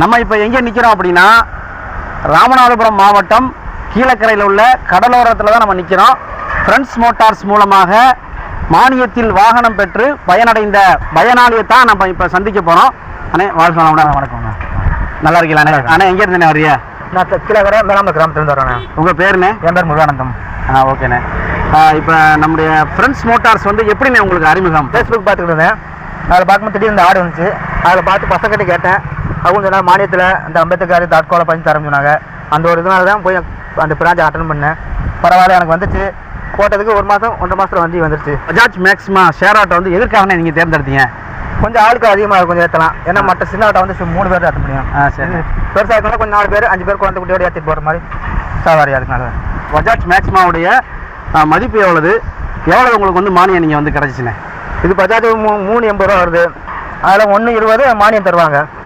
நம்ம இப்போ எங்கே நிற்கிறோம் அப்படின்னா ராமநாதபுரம் மாவட்டம் கீழக்கரையில் உள்ள கடலோரத்தில் தான் நம்ம நிற்கிறோம் ஃப்ரெண்ட்ஸ் மோட்டார்ஸ் மூலமாக மானியத்தில் வாகனம் பெற்று பயனடைந்த பயனாளியை தான் நம்ம இப்போ சந்திக்க போகிறோம் அண்ணே வாழ்க்கை வணக்கம்ண்ணா நல்லா இருக்கீங்களா அண்ணே? அண்ணே எங்கே இருந்தேண்ணே வரியா நான் கீழக்கரை மேலாம கிராமத்துலேருந்து வரேண்ணே உங்கள் பேருண்ணே என் பேர் முருகானந்தம். ஆ ஓகேண்ணே இப்போ நம்முடைய ஃப்ரெண்ட்ஸ் மோட்டார்ஸ் வந்து எப்படிண்ணே உங்களுக்கு அறிமுகம்? ஃபேஸ்புக் பார்த்துக்கிட்டு இருந்தேன். அதில் பார்க்கும்போது திடீர்னு ஆடு வந்துச்சு. அதில் பார்த்து பசங்கிட்ட கேட்டேன். அவங்க சொன்னா மானியத்தில் இந்த அம்பேத்கர் தற்கொலை பண்ணி தரேன்னு சொன்னாங்க. அந்த ஒரு இதனால தான் போய் அந்த பிராஞ்சை அட்டன் பண்ணேன். பரவாயில்ல எனக்கு வந்துச்சு. போட்டதுக்கு ஒரு மாதம் ஒன்றரை மாதத்தில் வண்டி வந்துருச்சு. பஜாஜ் மேக்ஸிமா ஷேர் ஆட்டோ வந்து எதற்காகண்ணே நீங்கள் தேர்ந்தெடுத்தீங்க? கொஞ்சம் ஆளுக்கு அதிகமாக கொஞ்சம் ஏற்றலாம் ஏன்னா மற்ற சின்ன ஆட்டோ வந்து மூணு பேர் ஏற்ற முடியும். ஆ சரி. பெருசாக இருக்கணும் கொஞ்சம் நாலு பேர் அஞ்சு பேர் குழந்தை குட்டியோட ஏற்றிட்டு போகிற மாதிரி சவாரி அதுக்குனால பஜாஜ் மேக்ஸிமாவுடைய மதிப்பு எவ்வளவு? எவ்வளவு உங்களுக்கு வந்து மானியம் நீங்கள் வந்து கிடச்சிச்சுண்ணே இது பஜாஜ் மூணு எண்பது ரூபா வருது. அதில் ஒன்று இருபது மானியம் தருவாங்க.